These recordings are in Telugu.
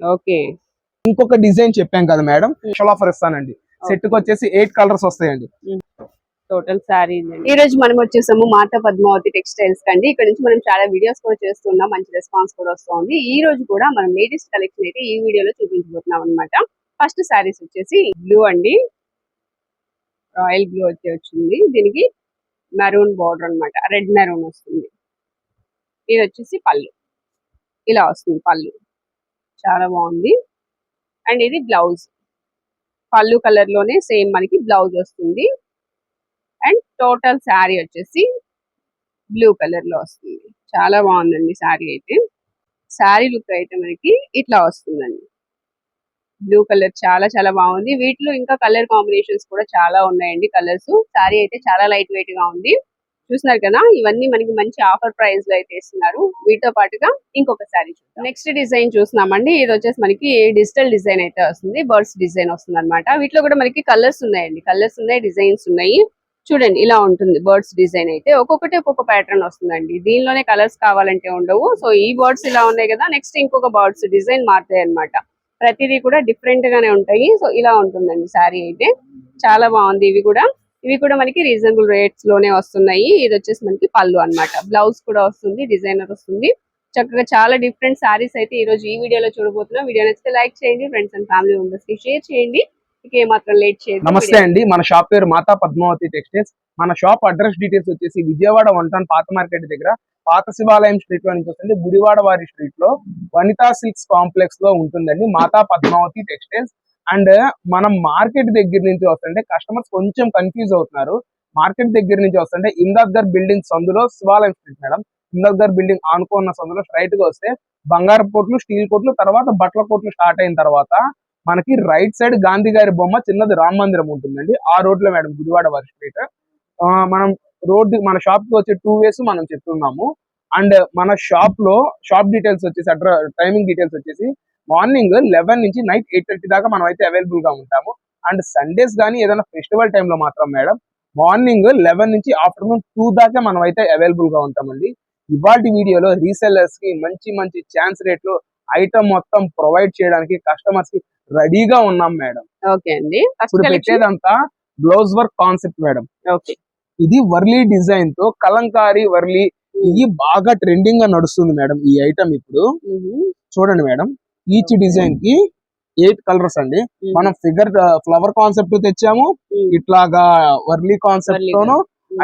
ఓకే. ఇంకొక డిజైన్ చెప్పాం కదా మేడం. స్పెషల్ ఆఫర్ ఇస్తానండి. సెట్కి వచ్చేసి ఎయిట్ కలర్స్ వస్తాయండి. టోటల్ శారీ ఈ రోజు మనం వచ్చేసాము మాతా పద్మావతి టెక్స్టైల్స్ కండి ఇక్కడ నుంచి మనం చాలా వీడియోస్ కూడా చేస్తున్నాం. మంచి రెస్పాన్స్ కూడా వస్తుంది. ఈ రోజు కూడా మనం లేటెస్ట్ కలెక్షన్ అయితే ఈ వీడియోలో చూపించబోతున్నాం అనమాట ఫస్ట్ శారీస్ వచ్చేసి బ్లూ అండి. రాయల్ బ్లూ వచ్చి వచ్చింది. దీనికి మెరూన్ బార్డర్ అన్నమాట. రెడ్ మెరూన్ వస్తుంది. ఇది వచ్చేసి పళ్ళు. ఇలా వస్తుంది పళ్ళు. చాలా బాగుంది. అండ్ ఇది బ్లౌజ్. పళ్ళు కలర్లోనే సేమ్ మనకి బ్లౌజ్ వస్తుంది. అండ్ టోటల్ శారీ వచ్చేసి బ్లూ కలర్లో వస్తుంది. చాలా బాగుందండి శారీ అయితే. శారీ లుక్ అయితే మనకి ఇట్లా వస్తుందండి. బ్లూ కలర్ చాలా చాలా బాగుంది. వీటిలో ఇంకా కలర్ కాంబినేషన్స్ కూడా చాలా ఉన్నాయండి కలర్స్. శారీ అయితే చాలా లైట్ వెయిట్గా ఉంది. చూసినారు కదా ఇవన్నీ మనకి మంచి ఆఫర్ ప్రైస్లో అయితే ఇస్తున్నారు. వీటితో పాటుగా ఇంకొక శారీ నెక్స్ట్ డిజైన్ చూస్తున్నామండి. ఇది వచ్చేసి మనకి డిజిటల్ డిజైన్ అయితే వస్తుంది. బర్డ్స్ డిజైన్ వస్తుంది అనమాట వీటిలో కూడా మనకి కలర్స్ ఉన్నాయండి. కలర్స్ ఉన్నాయి డిజైన్స్ ఉన్నాయి. చూడండి ఇలా ఉంటుంది బర్డ్స్ డిజైన్ అయితే. ఒక్కొక్కటి ఒక్కొక్క ప్యాటర్న్ వస్తుందండి. దీనిలోనే కలర్స్ కావాలంటే ఉండవు. సో ఈ బర్డ్స్ ఇలా ఉన్నాయి కదా నెక్స్ట్ ఇంకొక బర్డ్స్ డిజైన్ మారుతాయి అనమాట ప్రతిదీ కూడా డిఫరెంట్ గానే ఉంటాయి. సో ఇలా ఉంటుందండి శారీ అయితే. చాలా బాగుంది. ఇవి కూడా ఇవి కూడా మనకి రీజనబుల్ రేట్స్లోనే వస్తున్నాయి. ఇది వచ్చేసి మనకి పళ్ళు అన్నమాట. బ్లౌజ్ కూడా వస్తుంది డిజైనర్ వస్తుంది. చక్కగా చాలా డిఫరెంట్ సారీస్ అయితే ఈ రోజు ఈ వీడియోలో చూడబోతున్నాం. వీడియో నచ్చితే లైక్ చేయండి ఫ్రెండ్స్ అండ్ ఫ్యామిలీ మెంబర్స్కి షేర్ చేయండి. ఇక లేట్ చేయండి నమస్తే అండి. మన షాప్ పేరు మాతా పద్మావతి టెక్స్టైల్స్. మన షాప్ అడ్రస్ డీటెయిల్స్ వచ్చేసి విజయవాడ వన్ టౌన్ పాత మార్కెట్ దగ్గర పాత శివాలయం స్ట్రీట్లో నుంచి వస్తుంది. గుడివాడ వారి స్ట్రీట్లో వనితా సిల్క్స్ కాంప్లెక్స్లో ఉంటుందండి మాతా పద్మావతి టెక్స్టైల్స్. అండ్ మనం మార్కెట్ దగ్గర నుంచి వస్తుంటే కస్టమర్స్ కొంచెం కన్ఫ్యూజ్ అవుతున్నారు. మార్కెట్ దగ్గర నుంచి వస్తుంటే ఇందాద్గర్ బిల్డింగ్ సందులో శివాలయం స్ట్రీట్ మేడం. ఇందర్దర్ బిల్డింగ్ ఆనుకున్న సందులో స్ట్రైట్గా వస్తే బంగారు కోట్లు స్టీల్ కోట్లు తర్వాత బట్టల కోట్లు స్టార్ట్ అయిన తర్వాత మనకి రైట్ సైడ్ గాంధీ గారి బొమ్మ చిన్నది రామ మందిరం ఉంటుందండి. ఆ రోడ్లో మేడం గుడివాడ వారి స్ట్రీట్ ఆ, మనం రోడ్డు మన షాప్కి వచ్చే టూ వేస్ మనం చెప్తున్నాము. అండ్ మన షాప్లో షాప్ డీటెయిల్స్ వచ్చేసి అడ్ర టైమింగ్ డీటెయిల్స్ వచ్చేసి మార్నింగ్ లెవెన్ నుంచి నైట్ ఎయిట్ థర్టీ దాకా మనం అయితే అవైలబుల్గా ఉంటాము. అండ్ సండేస్ కానీ ఏదైనా ఫెస్టివల్లో మాత్రం మేడం మార్నింగ్ లెవెన్ నుంచి ఆఫ్టర్నూన్ టూ దాకా మనం అయితే అవైలబుల్గా ఉంటామండి. ఇవాళ వీడియోలో రీసెల్లర్స్కి మంచి మంచి ఛాన్స్ రేట్లు ఐటమ్ మొత్తం ప్రొవైడ్ చేయడానికి కస్టమర్స్కి రెడీగా ఉన్నాం మేడం. ఓకే అండి. ఇప్పుడు పెట్టేదంతా blouse work concept madam. Okay ఇది వర్లీ డిజైన్తో కలంకారీ వర్లీ ఇది బాగా ట్రెండింగ్గా నడుస్తుంది మేడం ఈ ఐటమ్ ఇప్పుడు. చూడండి మేడం. ఈచ్ డిజైన్కి ఎయిట్ కలర్స్ అండి. మనం ఫిగర్ ఫ్లవర్ కాన్సెప్ట్ తెచ్చాము. ఇట్లాగా వర్లీ కాన్సెప్ట్ తోను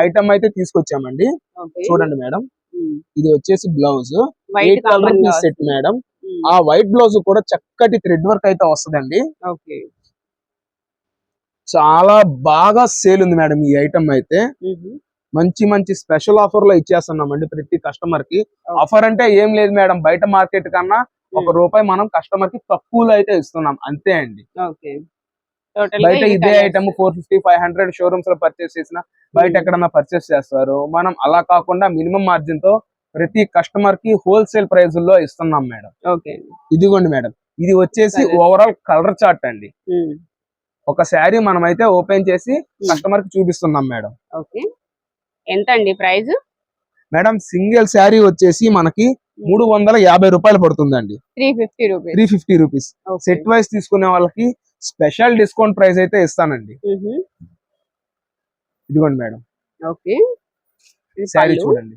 ఐటమ్ అయితే తీసుకొచ్చామండి. చూడండి మేడం. ఇది వచ్చేసి blouse. White eight colour set madam. ఆ వైట్ బ్లౌజ్ కూడా చక్కటి థ్రెడ్ వర్క్ అయితే వస్తుందండి. ఓకే. చాలా బాగా సేల్ ఉంది మేడం ఈ ఐటమ్ అయితే. మంచి మంచి స్పెషల్ ఆఫర్లో ఇచ్చేస్తున్నామండి ప్రతి కస్టమర్కి ఆఫర్ అంటే ఏం లేదు మేడం. బయట మార్కెట్ కన్నా ఒక రూపాయి మనం కస్టమర్కి తక్కువలో అయితే ఇస్తున్నాం. అంతే అండి. బయట ఇదే item four fifty five hundred షోరూమ్స్లో purchase చేసిన బయట ఎక్కడన్నా పర్చేస్ చేస్తారు. మనం అలా కాకుండా మినిమం మార్జిన్తో ప్రతి కస్టమర్కి హోల్సేల్ ప్రైస్లో ఇస్తున్నాం మేడం. ఓకే. ఇదిగోండి మేడం. ఇది వచ్చేసి. ఓవరాల్ కలర్ చార్ట్ అండి. ఒక శారీ మనం అయితే ఓపెన్ చేసి కస్టమర్కి చూపిస్తున్నాం మేడం. ఓకే. ఎంత అండి ప్రైస్ మేడం సింగిల్ శారీ వచ్చేసి మనకి మూడు వందల యాభై రూపాయలు పడుతుందండి. Three fifty rupees. Three fifty rupees. Set wise తీసుకునే వాళ్ళకి స్పెషల్ డిస్కౌంట్ ప్రైస్ అయితే ఇస్తానండి. ఇదిగోండి మేడం. ఓకే. శారీ చూడండి.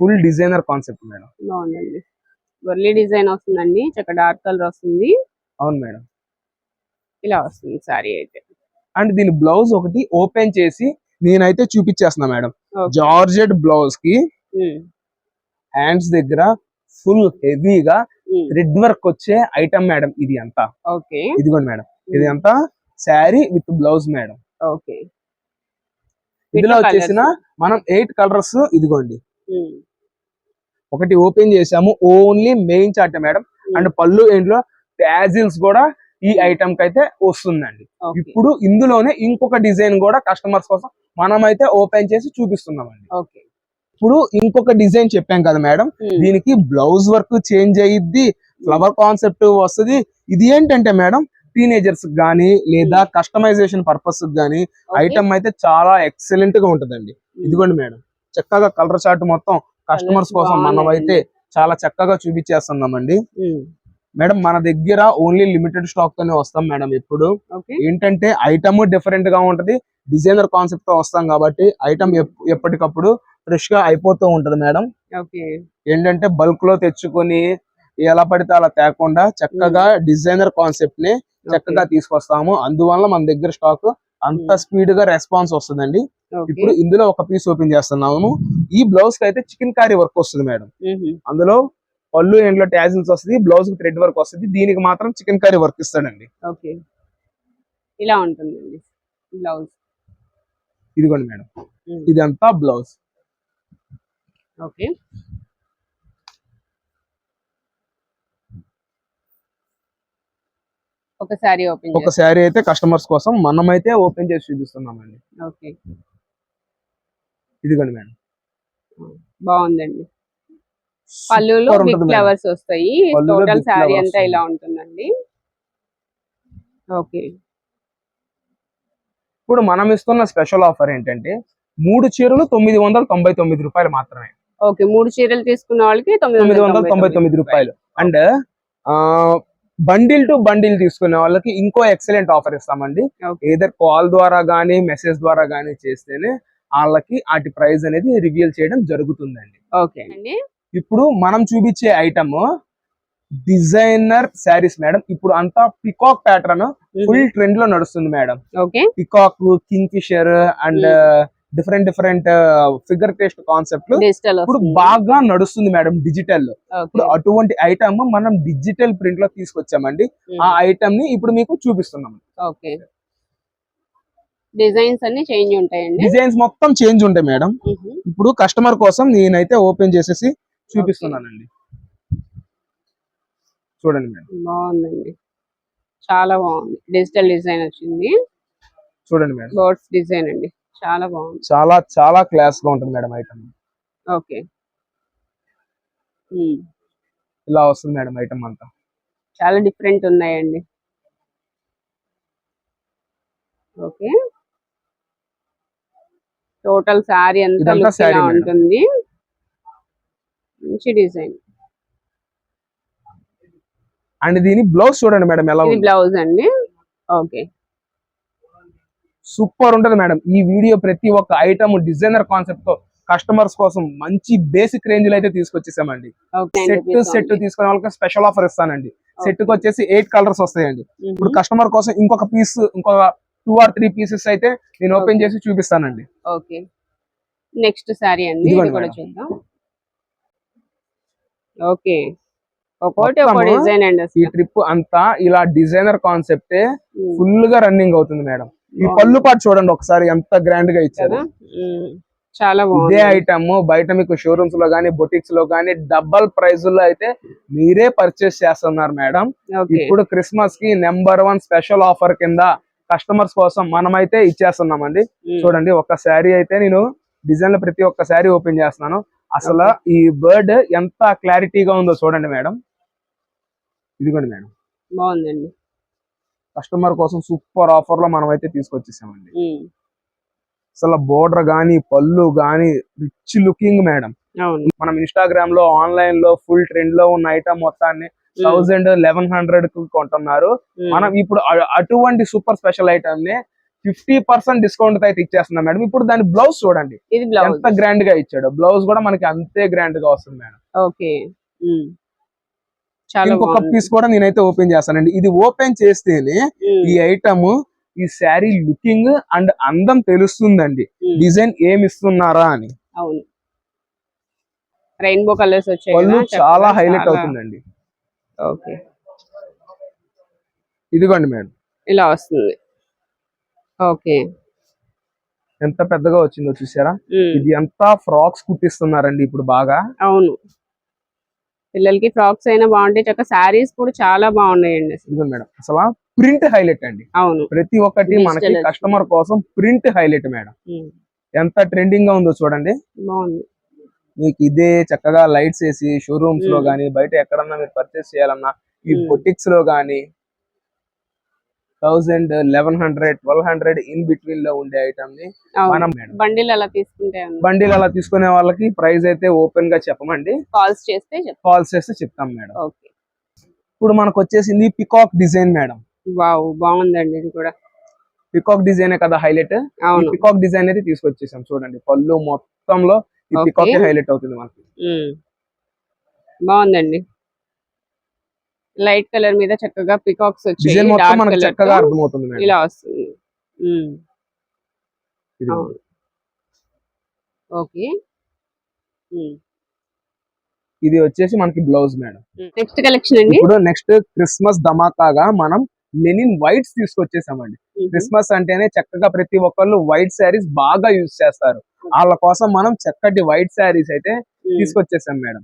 Full designer concept madam. బాగుందండి. వర్లీ డిజైన్ వస్తుందండి. చక్కగా డార్క్ కలర్ వస్తుంది. అవును మేడం. ఇలా వస్తుంది సారీ అయితే. అండ్ దీని బ్లౌజ్ ఒకటి ఓపెన్ చేసి నేనైతే చూపించేస్తున్నా మేడం. జార్జెట్ బ్లౌజ్కి హ్యాండ్స్ దగ్గర ఫుల్ హెవీగా రెడ్ వర్క్ వచ్చే ఐటమ్ మేడం ఇది అంతా. ఓకే. ఇదిగోండి మేడం ఇది అంతా sari with blouse madam okay. ఇందులో వచ్చేసిన మనం ఎయిట్ కలర్స్ ఇదిగోండి. ఒకటి ఓపెన్ చేసాము only main chart madam and పళ్ళు ఏంట్లో ట్యాజిల్స్ కూడా ఈ ఐటమ్కి అయితే వస్తుందండి. ఇప్పుడు ఇందులోనే ఇంకొక డిజైన్ కూడా కస్టమర్స్ కోసం మనం అయితే ఓపెన్ చేసి చూపిస్తున్నామండి. ఓకే. ఇప్పుడు ఇంకొక డిజైన్ చెప్పాం కదా మేడం. దీనికి బ్లౌజ్ వర్క్ చేంజ్ అయ్యిద్ది ఫ్లవర్ కాన్సెప్ట్ వస్తది. ఇది ఏంటంటే మేడం టీనేజర్స్ గానీ లేదా కస్టమైజేషన్ పర్పస్ గానీ ఐటమ్ అయితే చాలా ఎక్సలెంట్గా ఉంటదండి. ఇదిగోండి మేడం చక్కగా కలర్ చార్ట్ మొత్తం కస్టమర్స్ కోసం మనం అయితే చాలా చక్కగా చూపించేస్తున్నామండి. మేడం మన దగ్గర ఓన్లీ లిమిటెడ్ స్టాక్ తోనే వస్తాం మేడం ఎప్పుడు. ఏంటంటే ఐటమ్ డిఫరెంట్గా ఉంటది డిజైనర్ కాన్సెప్ట్తో వస్తాం కాబట్టి ఐటమ్ ఎప్పటికప్పుడు ఫ్రెష్గా అయిపోతూ ఉంటది మేడం. ఏంటంటే బల్క్లో తెచ్చుకొని ఎలా పడితే అలా తేకుండా చక్కగా డిజైనర్ కాన్సెప్ట్ని చక్కగా తీసుకొస్తాము. అందువల్ల మన దగ్గర స్టాక్ అంత. స్పీడ్గా రెస్పాన్స్ వస్తుందండి. ఇప్పుడు ఇందులో ఒక పీస్ ఓపెన్ చేస్తున్నాము. ఈ బ్లౌజ్కి అయితే చికెన్ కారీ వర్క్ వస్తుంది మేడం. అందులో పళ్ళు ఎండ్లో ట్యాజిల్స్ వస్తుంది బ్లౌజ్కి థ్రెడ్ వర్క్ వస్తుంది. దీనికి మాత్రం చికెన్ కర్రీ వర్క్ ఇస్తాడండి. ఇలా ఉంటుందండి బ్లౌజ్. ఇదిగోండి మేడం. ఇదంతా బ్లౌజ్. ఓకే. ఒక శారీ ఓపెన్ ఒక శారీ అయితే కస్టమర్స్ కోసం మనమైతే ఓపెన్ చేసి చూపిస్తున్నామండి. ఓకే. ఇదిగోండి మేడం. బాగుందండి. పళ్ళులో Super బిగ్. ఫ్లవర్స్ వస్తాయి. టోటల్ శారీ అంతా ఇలా. ఉంటుందండి. ఓకే. ఇప్పుడు మనం ఇస్తున్న స్పెషల్ ఆఫర్ ఏంటంటే మూడు చీరలు తొమ్మిది వందల తొంభై తొమ్మిది రూపాయలు మాత్రమే. ఓకే మూడు చీరలు తీసుకున్న వాళ్ళకి తొమ్మిది వందల తొంభై తొమ్మిది రూపాయలు. అండ్ ఆ బండిల్ టు బండిల్ తీసుకునే వాళ్ళకి ఇంకో ఎక్సలెంట్ ఆఫర్ ఇస్తామండి. ఏదర్ కాల్ ద్వారా గానీ మెసేజ్ ద్వారా గానీ చేస్తేనే వాళ్ళకి వాటి ప్రైస్ అనేది రివీల్ చేయడం జరుగుతుందండి. ఓకే. అండి. ఇప్పుడు మనం చూపించే ఐటమ్ డిజైనర్ శారీస్ మేడం. ఇప్పుడు అంతా పికాక్ ప్యాటర్న్ ఫుల్ ట్రెండ్లో నడుస్తుంది madam. Okay. Peacock kingfisher and different different figure taste concept ఇప్పుడు బాగా నడుస్తుంది మేడం డిజిటల్. ఇప్పుడు అటువంటి ఐటమ్ మనం డిజిటల్ ప్రింట్లో తీసుకొచ్చామండి ఆ ఐటమ్ని ఇప్పుడు మీకు చూపిస్తున్నాం. ఓకే. డిజైన్స్ అన్ని చేంజ్ ఉంటాయండి? డిజైన్స్ మొత్తం చేంజ్ ఉంటాయి మేడం. ఇప్పుడు కస్టమర్ కోసం నేనైతే ఓపెన్ చేసేసి చూపిస్తున్నానండి. చూడండి మేడం. బాగుందండి. చాలా బాగుంది. డిజిటల్ డిజైన్ వచ్చింది. చూడండి మేడం. బర్డ్స్ డిజైన్ అండి. చాలా బాగుంది. చాలా చాలా క్లాస్గా ఉంటుంది మేడం ఐటమ్ ఓకే. ఇలా వస్తుంది మేడం ఐటమ్ అంతా. చాలా డిఫరెంట్ ఉన్నాయండి. ఓకే. టోటల్ శారీ అంతా లుక్. ఉంటుంది. మంచి డిజైన్. అండ్ దీని బ్లౌజ్ చూడండి మేడం ఎలా బ్లౌజ్ అండి. ఓకే. సూపర్ ఉంటుంది మేడం. ఈ వీడియో ప్రతి ఒక్క ఐటమ్ డిజైనర్ కాన్సెప్ట్తో కస్టమర్స్ కోసం మంచి బేసిక్ రేంజ్లో అయితే తీసుకొచ్చేసామండి. సెట్ సెట్ తీసుకునే వాళ్ళకి స్పెషల్ ఆఫర్ ఇస్తానండి. సెట్కి వచ్చేసి ఎయిట్ కలర్స్ వస్తాయండి. ఇప్పుడు కస్టమర్ కోసం ఇంకొక పీస్ ఇంకొక టూ ఆర్ త్రీ పీసెస్ అయితే నేను ఓపెన్. చేసి చూపిస్తానండి. ఓకే. నెక్స్ట్ శారీ అండి. చూద్దాం. ఓకే. ఈ ట్రిప్ అంతా ఇలా డిజైనర్ కాన్సెప్టే. ఫుల్గా రన్నింగ్ అవుతుంది మేడం. ఈ. పళ్ళు పాటు చూడండి ఒకసారి ఎంత గ్రాండ్గా ఇచ్చారు. చాలా ఇదే ఐటమ్ బయట మీకు షోరూమ్స్లో గానీ బొటిక్స్లో గానీ డబల్ ప్రైస్లో అయితే మీరే పర్చేస్ చేస్తున్నారు మేడం ఇప్పుడు క్రిస్మస్కి నెంబర్ వన్ స్పెషల్ ఆఫర్ కింద కస్టమర్స్ కోసం మనమైతే ఇచ్చేస్తున్నామండి. చూడండి ఒక శారీ అయితే నేను డిజైన్లో ప్రతి ఒక్క శారీ ఓపెన్ చేస్తున్నాను. అసలు ఈ బర్డ్ ఎంత క్లారిటీగా ఉందో చూడండి మేడం ఇదిగోండి మేడం బాగుందండి. కస్టమర్ కోసం సూపర్ ఆఫర్లో మనం అయితే తీసుకొచ్చేసామండి. అసలు బోర్డర్ గానీ పళ్ళు గానీ రిచ్ లుకింగ్ మేడం. మనం ఇన్స్టాగ్రామ్లో ఆన్లైన్లో ఫుల్ ట్రెండ్లో ఉన్న ఐటమ్ మొత్తాన్ని. థౌసండ్ లెవెన్ హండ్రెడ్కు కొంటున్నారు. మనం ఇప్పుడు అటువంటి సూపర్ స్పెషల్ ఐటమ్ని ఫిఫ్టీ పర్సెంట్ డిస్కౌంట్ అయితే ఇచ్చేస్తున్నాం మేడం. ఇప్పుడు దాని బ్లౌజ్ చూడండి. ఎంత గ్రాండ్గా ఇచ్చాడు. బ్లౌజ్ కూడా మనకి అంతే గ్రాండ్గా వస్తుంది మేడం. ఓకే. ఇంకొక పీస్ కూడా నేనైతే ఓపెన్ చేస్తానండి. ఇది ఓపెన్ చేస్తేనే మ్మ్. ఈ ఐటమ్ ఈ శారీ లుకింగ్ అండ్ అందం తెలుస్తుందండి. డిజైన్ ఏమి ఇస్తున్నారా అని. అవును. రెయిన్బో కలర్స్ వచ్చాయి చాలా హైలైట్ అవుతుందండి. ఓకే ఇదిగోండి మేడం. ఇలా వస్తుంది. ఓకే ఎంత పెద్దగా వచ్చిందో చూసారా? మ్మ్. ఇది అంతా ఫ్రాక్స్ కుట్టిస్తున్నారండి ఇప్పుడు బాగా. అవును. పిల్లలకి ఫ్రాక్స్ అయినా బాగుంటాయి చక్క శారీస్ కూడా చాలా బాగున్నాయండి మేడం అసలు ప్రింట్ హైలైట్ అండి అవును ప్రతి ఒక్కటి మనకి. కస్టమర్ కోసం ప్రింట్ హైలైట్ మేడం. ఎంత ట్రెండింగ్గా ఉందో చూడండి బాగుంది మీకు ఇదే చక్కగా లైట్స్ వేసి షోరూమ్స్లో. గానీ బయట ఎక్కడన్నా మీరు పర్చేస్ చేయాలన్నా ఈ. బొటిక్స్లో గానీ thousand eleven hundred twelve hundred in బిట్వీన్లో ఉండే ఐటమ్ని మనం బండిల్ అలా తీసుకుంటే బండిలు అలా తీసుకునే వాళ్ళకి ప్రైస్ అయితే ఓపెన్గా చెప్పమండి. కాల్స్ చేస్తే చెప్తాను కాల్ చేస్తే చెప్తాం మేడం. ఓకే. ఇప్పుడు మనకు వచ్చేసింది పికాక్ డిజైన్ మేడం. వావ్ బాగుందండి ఇది కూడా. పికాక్ డిజైన్ కదా హైలైట్? పికాక్ డిజైన్ అయితే తీసుకొచ్చేసాం చూడండి. పళ్ళు మొత్తంలో ఈ. పికాక్ హైలైట్ అవుతుంది మనకి. బాగుందండి. లైట్ కలర్ మీద చక్కగా పికాక్స్ వచ్చాయి మేడం. ఇలా వస్తుంది. ఓకే. ఇది వచ్చేసి మనకి బ్లౌజ్ మేడం. నెక్స్ట్ కలెక్షన్ అండి? ఇప్పుడు నెక్స్ట్ క్రిస్మస్ ధమాకాగా మనం లెనిన్ వైట్స్ తీసుకొచ్చేసామండి. క్రిస్మస్ అంటేనే చక్కగా ప్రతి ఒక్కళ్ళు వైట్ శారీస్ బాగా యూజ్ చేస్తారు. వాళ్ళ కోసం మనం చక్కటి వైట్ శారీస్ అయితే. తీసుకొచ్చేసాం మేడం.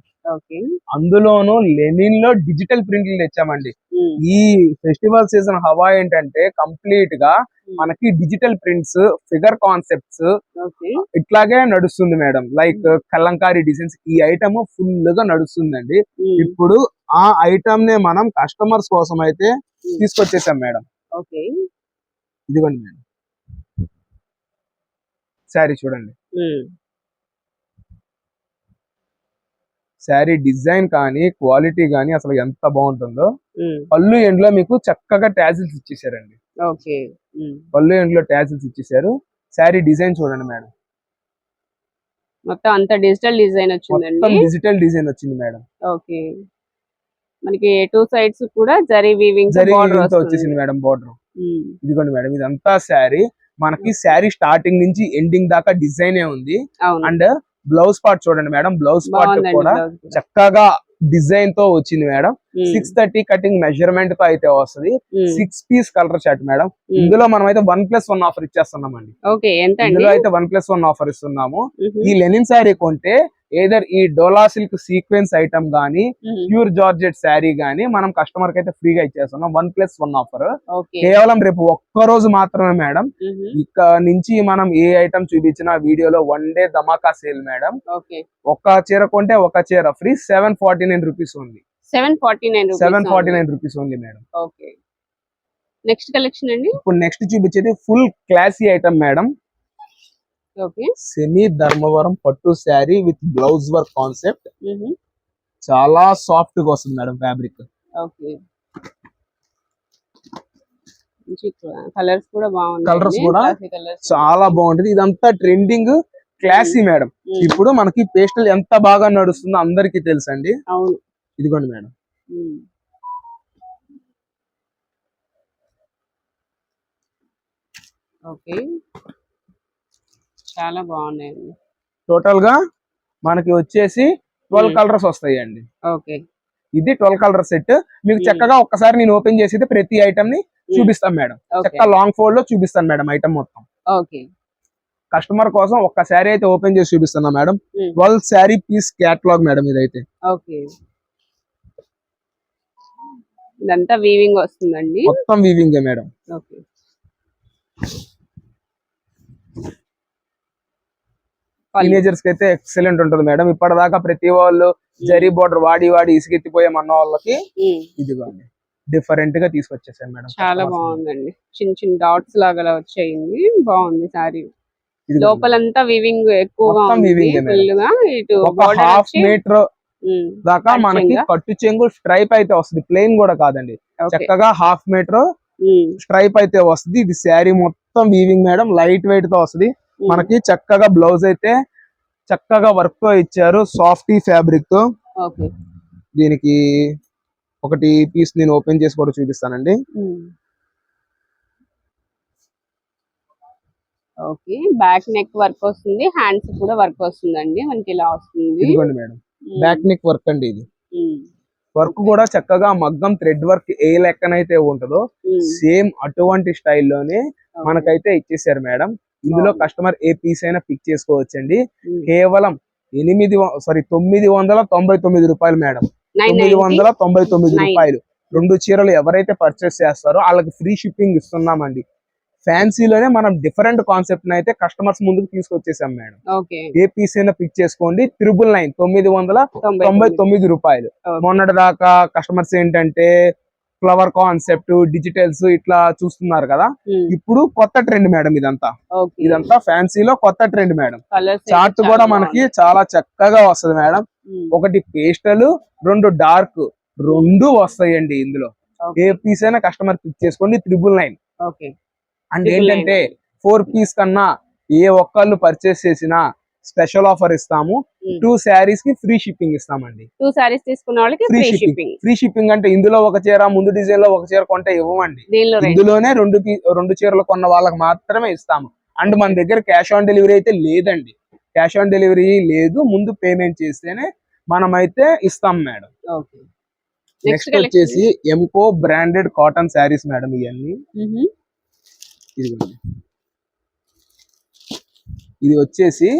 అందులోను లెనిన్లో డిజిటల్ ప్రింట్లు తెచ్చామండి. ఈ ఫెస్టివల్ సీజన్ హవా ఏంటంటే కంప్లీట్గా మనకి డిజిటల్ ప్రింట్స్ ఫిగర్ కాన్సెప్ట్స్ ఇట్లాగే నడుస్తుంది మేడం. లైక్ కలంకారీ డిజైన్స్ ఈ ఐటమ్ ఫుల్గా నడుస్తుందండి. ఇప్పుడు ఆ ఐటమ్ నే మనం కస్టమర్స్ కోసం అయితే తీసుకొచ్చేసాం మేడం. ఓకే. ఇదిగోండి మేడం. శారీ చూడండి. శారీ డిజైన్ కానీ క్వాలిటీ కానీ అసలు ఎంత బాగుంటుందో. పళ్ళు ఎండ్లో మీకు చక్కగా ట్యాజిల్స్ ఇచ్చేసారండి. ఓకే. పళ్ళు ఎండ్లో ట్యాజిల్స్ ఇచ్చేసారు. శారీ డిజైన్ చూడండి మేడం. మొత్తం అంత డిజిటల్ డిజైన్ వచ్చిందండి. డిజిటల్ డిజైన్ వచ్చింది మేడం. ఓకే. మనకి టూ సైడ్స్ కూడా జరీ వీవింగ్ జరీ వచ్చేసింది మేడం బార్డర్. ఇదిగోండి మేడం ఇదంతా శారీ. మనకి శారీ స్టార్టింగ్ నుంచి ఎండింగ్ దాకా డిజైన్ ఉంది. అవును. అండ్ బ్లౌజ్ పార్ట్ చూడండి మేడం బ్లౌజ్ పార్ట్ కూడా. చక్కగా డిజైన్తో వచ్చింది మేడం. సిక్స్ థర్టీ కటింగ్ మెజర్మెంట్తో అయితే వస్తుంది. Six piece colour shirt madam. ఇందులో మనం అయితే వన్ ప్లస్ వన్ ఆఫర్ ఎంత అండి ఇందులో అయితే వన్ ప్లస్ వన్ ఆఫర్ ఇస్తున్నాము. ఈ లెనిన్ శారీ కొంటే ఏదర్ ఈ డోలా సిల్క్ సీక్వెన్స్ ఐటమ్ గానీ. ప్యూర్ జార్జెట్ శారీ గానీ మనం కస్టమర్కి అయితే ఫ్రీగా ఇచ్చేస్తున్నాం. వన్ ప్లస్ వన్ ఆఫర్ కేవలం రేపు ఒక్క రోజు మాత్రమే మేడం. ఉహు. ఇక నుంచి మనం ఏ ఐటమ్ చూపించిన వీడియోలో వన్ డే ధమాకా సేల్ మేడం. ఓకే. ఒక చీర కొంటే ఒక చీర free. Seven forty nine rupees ఉంది seven forty nine seven forty nine rupees only madam. Okay. Next collection అండి? ఇప్పుడు నెక్స్ట్ చూపించేది full classy item madam. Semi Dharmavaram పట్టు sari with blouse work concept. చాలా సాఫ్ట్గా వస్తుంది మేడం ఫ్యాబ్రిక్ కలర్స్ కూడా బాగున్నాయి Colours కూడా చాలా బాగుంటది. ఇదంతా ట్రెండింగ్ క్లాసీ మేడం. ఇప్పుడు మనకి పేస్టల్ ఎంత బాగా నడుస్తుందో అందరికీ తెలుసండి. అవును. ఇదిగోండి మేడం. ఓకే. చాలా బాగున్నాయండి. టోటల్గా మనకి వచ్చేసి ట్వెల్వ్. కలర్స్ వస్తాయండి. ఓకే. ఇది ట్వెల్వ్ కలర్ సెట్. మీకు. చక్కగా ఒక్కసారి నేను ఓపెన్ చేసి ప్రతి ఐటమ్ని చూపిస్తాను మేడం. చక్కగా లాంగ్ ఫోల్డ్లో చూపిస్తాను మేడం ఐటమ్ మొత్తం. ఓకే. కస్టమర్ కోసం ఒక్క శారీ అయితే ఓపెన్ చేసి చూపిస్తున్నా madam. Twelve sari piece catalogue madam ఇదైతే. ఓకే. ఇదంతా వీవింగ్ వస్తుందండి. మొత్తం వీవింగ్ మేడం. ఓకే. టీనేజర్స్కి అయితే ఎక్సలెంట్ ఉంటుంది మేడం. ఇప్పటిదాకా ప్రతి వాళ్ళు జరీ బోర్డర్ వాడి వాడి ఇసుకెత్తిపోయే మన వాళ్ళకి ఉమ్. ఇదిగోండి. డిఫరెంట్గా తీసుకొచ్చేసాను మేడం. చాలా బాగుందండి. చిన్న చిన్న డాట్స్ లాగా వచ్చాయింది బాగుంది సారీ. లోపలంతా వీవింగ్ ఎక్కువగా హాఫ్ మీటర్ ఉమ్, దాకా మనకి? కట్టు చెంగు స్ట్రైప్ అయితే వస్తుంది. ప్లెయిన్ కూడా కాదండి. చక్కగా హాఫ్ మీటర్ స్ట్రైప్ అయితే వస్తుంది. ఇది శారీ మొత్తం వీవింగ్ మేడం. లైట్ వెయిట్తో వస్తుంది. మనకి చక్కగా బ్లౌజ్ అయితే చక్కగా వర్క్తో ఇచ్చారు. సాఫ్టీ ఫ్యాబ్రిక్తో. దీనికి ఒకటి పీస్ నేను ఓపెన్ చేసి కూడా చూపిస్తానండి. ఓకే. బ్యాక్ నెక్ వర్క్ వస్తుంది. హ్యాండ్స్ కూడా వర్క్ వస్తుందండి. మనకి ఇలా వస్తుంది. ఇదిగోండి మేడం. బ్యాక్ నెక్ వర్క్ అండి ఇది. వర్క్ కూడా చక్కగా మగ్గం థ్రెడ్ వర్క్ ఏ లెక్కనైతే ఉంటుందో సేమ్ అటువంటి స్టైల్లోనే. మనకైతే ఇచ్చేసారు మేడం. ఇందులో. కస్టమర్ ఏ పీస్ అయినా పిక్ చేసుకోవచ్చండి. కేవలం ఎనిమిది సారీ తొమ్మిది వందల తొంభై తొమ్మిది రూపాయలు మేడం తొమ్మిది వందల తొంభై తొమ్మిది. రూపాయలు రెండు చీరలు ఎవరైతే పర్చేస్ చేస్తారో వాళ్ళకి ఫ్రీ షిప్పింగ్ ఇస్తున్నామండి ఫ్యాన్సీలోనే మనం డిఫరెంట్ కాన్సెప్ట్ అయితే కస్టమర్స్ ముందుకు తీసుకొచ్చేసాం మేడం ఏ పీస్ అయినా పిక్ చేసుకోండి త్రిబుల్ నైన్ తొమ్మిది వందల తొంభై తొమ్మిది. రూపాయలు. మొన్నటి దాకా కస్టమర్స్ ఏంటంటే ఫ్లవర్ కాన్సెప్ట్ డిజిటల్స్ ఇట్లా చూస్తున్నారు కదా. ఇప్పుడు కొత్త ట్రెండ్ మేడం ఇదంతా. ఇదంతా ఫ్యాన్సీలో కొత్త ట్రెండ్ మేడం. చార్ట్ కూడా మనకి చాలా చక్కగా వస్తది మేడం. ఒకటి పేస్టల్ రెండు డార్క్ రెండు వస్తాయండి ఇందులో. ఏ పీస్ అయినా కస్టమర్ పిక్ చేసుకోండి త్రిబుల్ నైన్ అండ్. ఏంటంటే ఫోర్ పీస్ కన్నా ఏ ఒక్కళ్ళు పర్చేస్ చేసినా స్పెషల్ ఆఫర్ ఇస్తాము. టూ శారీస్కి ఫ్రీ షిప్పింగ్ ఇస్తామండి. టూ సారీస్ తీసుకున్న వాళ్ళకి ఫ్రీ షిప్పింగ్. ఫ్రీ షిప్పింగ్ అంటే ఇందులో ఒక చీర ముందు డిజైన్లో ఒక చీర కొంటే ఇవ్వమండి. ఇందులోనే రెండు రెండు చీరలు కొన్న వాళ్ళకి మాత్రమే ఇస్తాము. అండ్ మన దగ్గర క్యాష్ ఆన్ డెలివరీ అయితే లేదండి. క్యాష్ ఆన్ డెలివరీ లేదు. ముందు పేమెంట్ చేస్తేనే మనమైతే ఇస్తాం మేడం. ఓకే. నెక్స్ట్ వచ్చేసి ఎంకో బ్రాండెడ్ కాటన్ శారీస్ మేడం ఇవన్నీ ఇది వచ్చేసి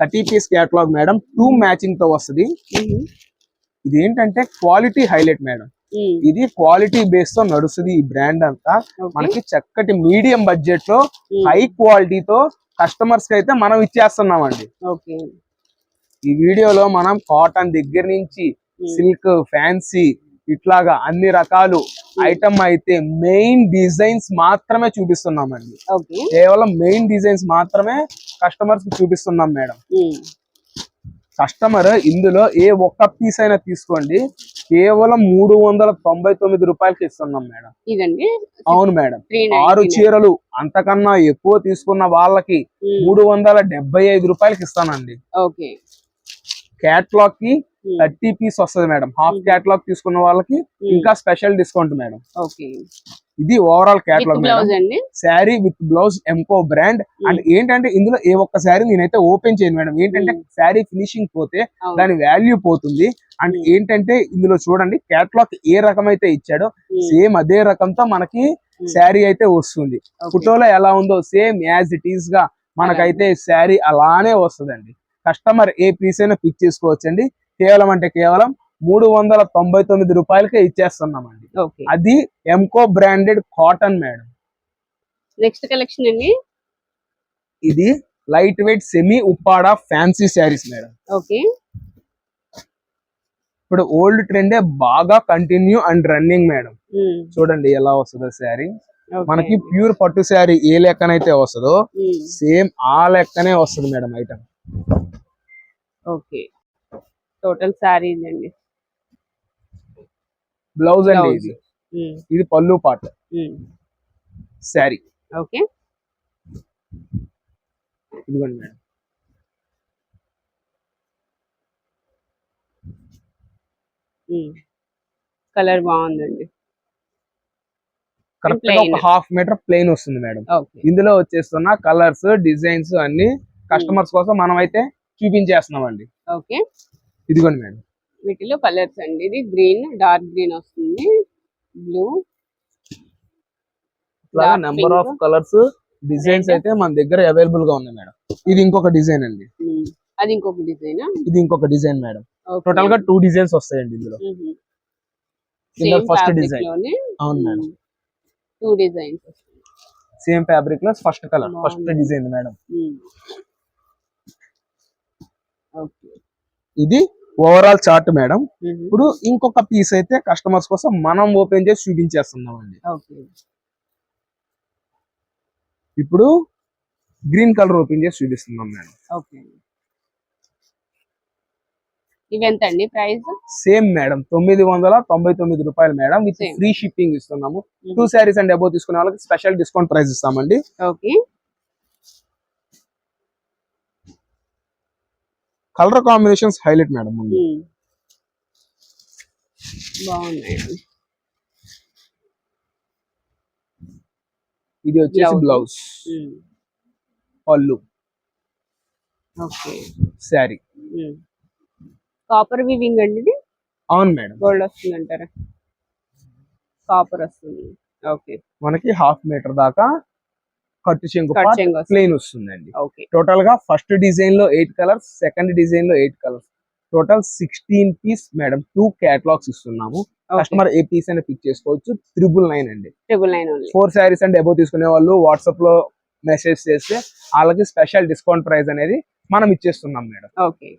thirty piece catalogue madam two మ్యాచింగ్తో వస్తది. ఇది ఏంటంటే క్వాలిటీ హైలైట్ మేడం ఇది క్వాలిటీ బేస్తో నడుస్తుంది ఈ బ్రాండ్ అంతా. మనకి చక్కటి మీడియం బడ్జెట్లో హై క్వాలిటీతో కస్టమర్స్కి అయితే మనం ఇచ్చేస్తున్నామండి. ఓకే. ఈ వీడియోలో మనం కాటన్ దగ్గర నుంచి సిల్క్ ఫ్యాన్సీ ఇట్లాగా అన్ని రకాలు ఐటమ్ అయితే మెయిన్ డిజైన్స్ మాత్రమే చూపిస్తున్నామండి. కేవలం మెయిన్ డిజైన్స్ మాత్రమే కస్టమర్స్ చూపిస్తున్నాం మేడం. కస్టమర్ ఇందులో ఏ ఒక్క పీస్ అయినా తీసుకోండి. కేవలం మూడు వందల తొంభై తొమ్మిది రూపాయలకి ఇస్తున్నాం మేడం. ఇదండి? అవును మేడం. ఆరు చీరలు అంతకన్నా ఎక్కువ తీసుకున్న వాళ్ళకి మూడు వందల డెబ్బై ఐదు రూపాయలకి ఇస్తానండి. ఓకే. క్యాట్లాగ్కి థర్టీ పీస్ వస్తుంది మేడం. హాఫ్ క్యాట్లాగ్ తీసుకున్న వాళ్ళకి ఇంకా స్పెషల్ డిస్కౌంట్ మేడం. ఓకే ఇది overall catalogue sari with blouse ఎంకో brand and ఏంటంటే ఇందులో ఏ ఒక్క శారీ నేనైతే ఓపెన్ చేయను మేడం. ఏంటంటే Hmm. శారీ ఫినిషింగ్ పోతే. దాని వాల్యూ పోతుంది. And Hmm. ఏంటంటే ఇందులో చూడండి క్యాట్లాగ్ ఏ రకం అయితే ఇచ్చాడో Hmm. సేమ్ అదే రకంతో మనకి Hmm. శారీ అయితే వస్తుంది. ఫోటోలో ఎలా ఉందో సేమ్ యాజ్ ఇట్ ఈస్గా మనకైతే శారీ అలానే వస్తుందండి. కస్టమర్ ఏ పీస్ అయినా పిక్ చేసుకోవచ్చండి. కేవలం అంటే కేవలం మూడు వందల తొంభై తొమ్మిది రూపాయలకే ఇచ్చేస్తున్నామండి. అది ఎంకో branded cotton madam next collection అండి? ఇది light weight semi Uppada fancy saris madam okay. ఇప్పుడు ఓల్డ్ ట్రెండే బాగా కంటిన్యూ అండ్ రన్నింగ్ మేడం చూడండి ఎలా వస్తుందో శారీ మనకి ప్యూర్ పట్టు శారీ ఏ లెక్కనైతే వస్తుందో సేమ్ ఆ లెక్కనే వస్తుంది madam item okay total sari అండి బ్లౌజ్ అండి. ఇది. ఇది పళ్ళు పాట. శారీ. ఓకే. ఇదిగోండి మేడం. కలర్ బాగుందండి. కరెక్ట్గా plain. ఒక హాఫ్ మీటర్ ప్లెయిన్ వస్తుంది మేడం. ఇందులో వచ్చేస్తున్న కలర్స్ డిజైన్స్ అన్ని కస్టమర్స్ కోసం మనం అయితే చూపించేస్తున్నాం అండి ఓకే. ఇదిగోండి మేడం. వీటిలో కలర్స్ అండి. ఇది గ్రీన్ డార్క్ గ్రీన్ వస్తుంది. Blue. Number. Off colours designs. అయితే మన దగ్గర అవైలబుల్గా ఉన్నాయి మేడం. ఇది ఇంకొక డిజైన్ అండి. అది ఇంకొక డిజైన్ ఇది ఇంకొక డిజైన్ మేడం. టోటల్గా టూ డిజైన్స్ వస్తాయండి ఇందులో. ఫస్ట్ డిజైన్ అవును మేడం. టూ డిజైన్స్ సేమ్ ఫ్యాబ్రిక్లో first colour first. Design madam. Okay ఇది ఓవరాల్ చార్ట్ మేడం ఇప్పుడు ఇంకొక పీస్ అయితే కస్టమర్స్ కోసం మనం ఓపెన్ చేసి చూపించేస్తున్నాం అండి ఓకే. ఇప్పుడు గ్రీన్ కలర్ ఓపెన్ చేసి చూపిస్తున్నాం మేడం ఓకే. ఇవి ఎంత అండి ప్రైస్? సేమ్ మేడం తొమ్మిది వందల తొంభై తొమ్మిది రూపాయలు మేడం విత్. ఫ్రీ షిప్పింగ్ ఇస్తున్నాము. టూ శారీస్ అండ్ అబౌవ్ తీసుకునే వాళ్ళకి స్పెషల్ డిస్కౌంట్ ప్రైస్ ఇస్తామండి. Okay. Colour combinations highlight madam ముందు. బాగున్నాయండి ఇది వచ్చేసి. బ్లౌజ్ పళ్ళు. ఓకే. శారీ. కాపర్ వివింగ్ అండి ఇది? అవును మేడం. గోల్డ్ వస్తుంది అంటారా కాపర్ వస్తుంది. ఓకే. మనకి హాఫ్ మీటర్ దాకా కట్టు చెంగు కట్ చెంగు ప్లెయిన్ వస్తుందండి. ఓకే. టోటల్గా ఫస్ట్ డిజైన్లో ఎయిట్ కలర్స్ సెకండ్ డిజైన్లో eight colours total sixteen piece madam two catalogues ఇస్తున్నాము. కస్టమర్ ఏ పీస్ అయినా పిక్ చేసుకోవచ్చు. త్రిబుల్ నైన్ అండి. Triple nine four saris and above తీసుకునే వాళ్ళు వాట్సాప్లో మెసేజ్ చేస్తే వాళ్ళకి స్పెషల్ డిస్కౌంట్ ప్రైస్ అనేది మనం ఇచ్చేస్తున్నాం మేడం ఓకే.